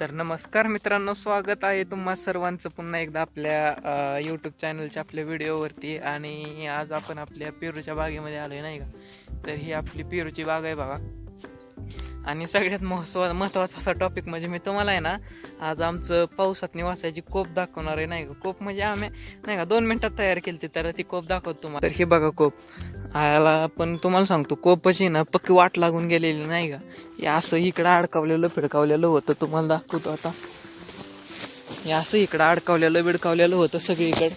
तर नमस्कार मित्रांनो स्वागत आहे तुम्हा सर्वांचं पुन्हा एकदा आपल्या यूट्यूब चॅनलच्या आपल्या व्हिडिओवरती आणि आज आपण आपल्या पेरूच्या बागेमध्ये आलो आहे नाही का? तर ही आपली पेरूची बाग आहे बघा. आणि सगळ्यात महत्त्वा महत्त्वाचा असा टॉपिक म्हणजे मी तुम्हाला आहे ना आज आमचं पावसातनी वाचायची कोप दाखवणार आहे नाही का? कोप म्हणजे आम्ही नाही का दोन मिनटात तयार केली ती तर ती कोप दाखवतो तुम्हाला. तर हे बघा कोप. आला पण तुम्हाला सांगतो कोपची ना पक्की वाट लागून गेलेली नाही का? हे असं इकडं अडकावलेलं फिडकावलेलं होतं तुम्हाला दाखवतो आता. हे असं इकडं अडकावलेलं बिडकावलेलं होतं सगळीकडं.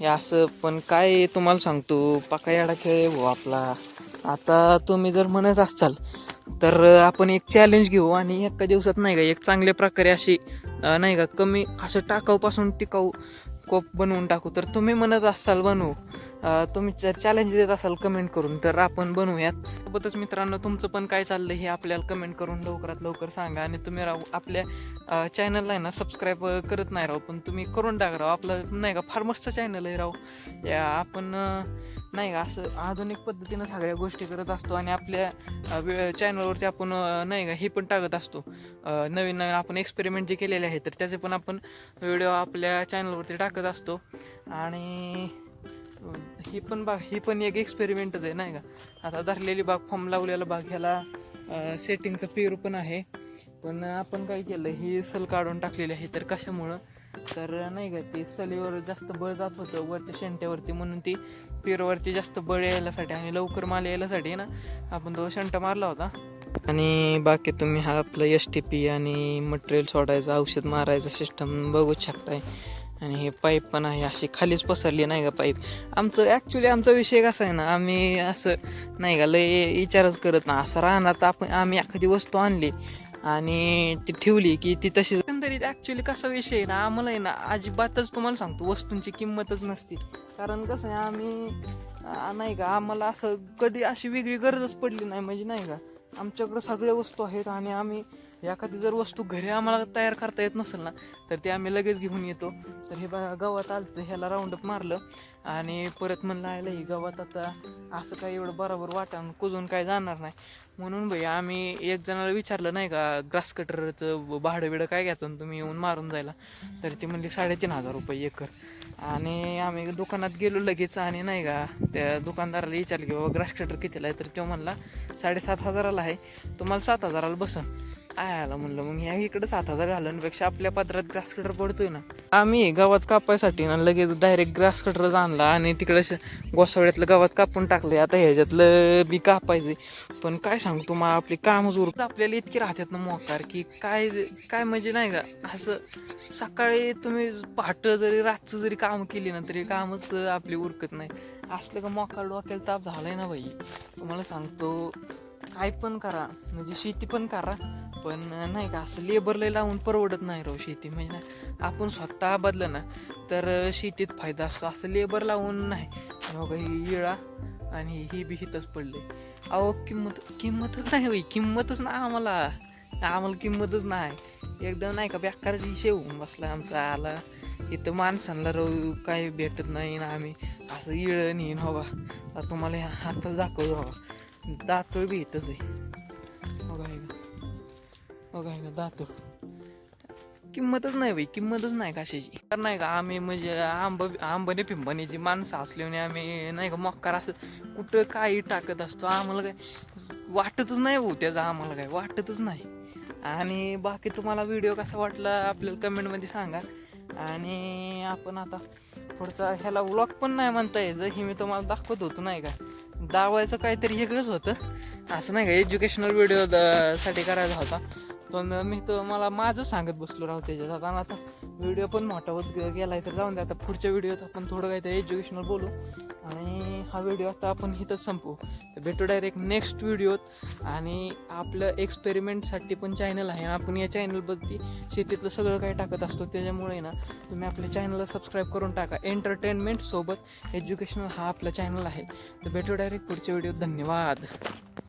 हे असं पण काय तुम्हाला सांगतो पका याडा खेळ आहे भाऊ आपला. आता तुम्ही जर म्हणत असाल तर आपण एक चॅलेंज घेऊ आणि एका दिवसात नाही का एक चांगल्या प्रकारे अशी नाही का कमी असं टाकाऊपासून टिकाऊ कोप बनवून टाकू. तर तुम्ही म्हणत असाल बनवू. तुम्ही चॅलेंज देत असाल कमेंट करून तर आपण बनवूयात. सोबतच मित्रांनो तुमचं पण काय चाललं हे आपल्याला कमेंट करून लवकरात लवकर सांगा आणि तुम्ही राहू आपल्या चॅनलला आहे ना सबस्क्राईब करत नाही राहू पण तुम्ही करून टाका राहू. आपलं नाही का फार मस्त चॅनल आहे राहू. या आपण नाही का असं आधुनिक पद्धतीनं सगळ्या गोष्टी करत असतो आणि आपल्या चॅनलवरती आपण नाही का हे पण टाकत असतो. नवीन नवीन आपण एक्सपेरिमेंट जे केलेले आहेत तर त्याचे पण आपण व्हिडिओ आपल्या चॅनलवरती टाकत असतो. आणि ही पण बाग ही पण एक एक्सपेरिमेंटच आहे नाही का. आता धरलेली बाग फॉर्म लावलेला बाग ह्याला सेटिंगचं पेरू पण आहे. पण आपण काय केलं ही सल काढून टाकलेली आहे तर कशामुळं तर नाही का ते सलीवर जास्त बळ जात होतं वरच्या शेंट्यावरती म्हणून ती पिरवरती जास्त बळ यायलासाठी आणि लवकर माल यायलासाठी ना आपण तो शंट मारला होता. आणि बाकी तुम्ही हा आपलं एस टी पी आणि मटेरियल सोडायचं औषध मारायचं सिस्टम बघू शकताय. आणि हे पाईप पण आहे अशी खालीच पसरली नाही का पाईप आमचं ॲक्च्युली आमचा विषय कसा आहे ना आम्ही असं नाही का लय विचारच करत ना असं राहणार तर आपण आम्ही एखादी वस्तू आणली आणि ती ठेवली की ती तशी एकंदरीत ॲक्च्युली कसा विषय आहे ना आम्हाला आहे ना अजिबातच तुम्हाला सांगतो वस्तूंची किंमतच नसती कारण कसं आहे आम्ही नाही का आम्हाला असं कधी अशी वेगळी गरजच पडली नाही म्हणजे नाही का आमच्याकडं सगळ्या वस्तू आहेत आणि आम्ही एखादी जर वस्तू घरी आम्हाला तयार करता येत नसेल ना तर ते आम्ही लगेच घेऊन येतो. तर हे बघा गावात आलं तर ह्याला राऊंडअप मारलं आणि परत म्हणलं आयला ही गावात आता असं काही एवढं बरोबर वाटा कुजून काय जाणार नाही. म्हणून भाई आम्ही एक जणाला विचारलं नाही का ग्रास कटरचं भाडं बिडं काय घ्यायचं तुम्ही येऊन मारून जायला? तर ती म्हणली साडेतीन हजार रुपये एकर. आणि आम्ही दुकानात गेलो लगेच आणि नाही का त्या दुकानदाराला विचारलं की बाबा ग्रास कटर कितीला आहे? तर तो म्हणला साडेसात हजाराला आहे. तुम्हाला सात हजाराला बसन. आयाला म्हणलं? मग ह्या इकडे सात हजार घालण्यापेक्षा आपल्या पत्रात ग्रास कटर पडतोय ना. आम्ही गावात कापायसाठी ना लगेच डायरेक्ट ग्रास कटरच आणला आणि तिकडे गोसावड्यातलं गावात कापून टाकले आता ह्याच्यातलं बी कापायचे पण काय सांगू तुम्हाला आपली कामच उरत आपल्याला इतकी राहतात ना मोकार की काय काय म्हणजे नाही का असं सकाळी तुम्ही पहाट जरी रातचं जरी काम केली ना तरी कामच आपली उरकत नाही. असलं का मोकार डोक्याला ताप झालाय ना बाई. तुम्हाला सांगतो काय पण करा. म्हणजे शेती पण करा. पण नाही का असं लेबरला लावून परवडत नाही राव शेती. म्हणजे ना आपण स्वतः बदलं ना तर शेतीत फायदा असतो. असं लेबर लावून नाही. बघा ही इळा आणि ही बी हितच पडले अहो किंमत किंमतच नाही बाई किंमतच ना आम्हाला. आम्हाला किंमतच नाही. एकदम नाही का बेकारची शेव बसला आमचा आला. इथं माणसांना राहू काही भेटत नाही ना आम्ही. असं इळ नेईन हवा आता तुम्हाला हातच दाखवू हवा दातोय बी इथंच आहे. बघा ना का किंमतच नाही बाई किंमतच नाही कशाची तर नाही का आम्ही म्हणजे आंब आंबने पिंपणीची माणसं असल्याने आम्ही नाही का मक्कार असं कुठं काही टाकत असतो. आम्हाला काय वाटतच नाही हो त्याचं आम्हाला काय वाटतच नाही. आणि बाकी तुम्हाला व्हिडिओ कसा वाटला आपल्याला कमेंटमध्ये सांगा. आणि आपण आता पुढचा ह्याला व्लॉग पण नाही म्हणता यायचं हे मी तुम्हाला दाखवत होतो नाही का. दावायचं काहीतरी वेगळंच होतं. असं नाही का एज्युकेशनल व्हिडिओ साठी करायचा होता. पण मी तर मला माझं सांगत बसलो राहू त्याच्यात. आता आता व्हिडिओ पण मोठा होत गेला गेलाय तर जाऊन द्या आता पुढच्या व्हिडिओत आपण थोडं काहीतरी एज्युकेशनल बोलू. आणि हा व्हिडिओ आता आपण इथंच संपू तर भेटू डायरेक्ट नेक्स्ट व्हिडिओत आणि आपलं एक्सपेरिमेंटसाठी पण चॅनल आहे. आपण या चॅनलवरती शेतीतलं सगळं काही टाकत असतो. त्याच्यामुळे ना तुम्ही आपल्या चॅनलला सबस्क्राईब करून टाका. एंटरटेनमेंटसोबत एज्युकेशनल हा आपला चॅनल आहे. तर भेटू डायरेक्ट पुढच्या व्हिडिओत धन्यवाद.